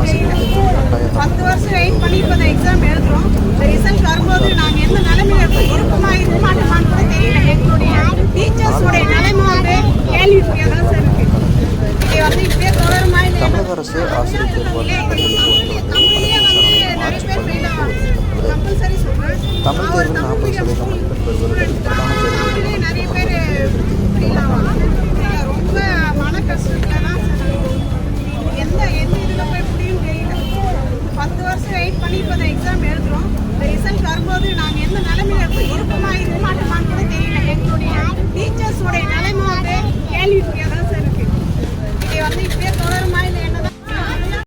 பத்து வருஷம் வெயிட் பண்ணி இப்போ இந்த எக்ஸாம் எழுதுறோம். இந்த வரும்போது நாங்கள் எந்த நிலைமையில இருப்போம் இருக்குமா இருக்க எங்களுடைய டீச்சர்ஸுடைய நிலைமை வந்து தான் சார் இருக்கு. வந்து இப்படியே தொடருமா இல்லை தமிழக அரசு கம்பல்சரி சொல்கிறேன் வெயிட் பண்ணி இப்போ எக்ஸாம் எழுதுறோம்.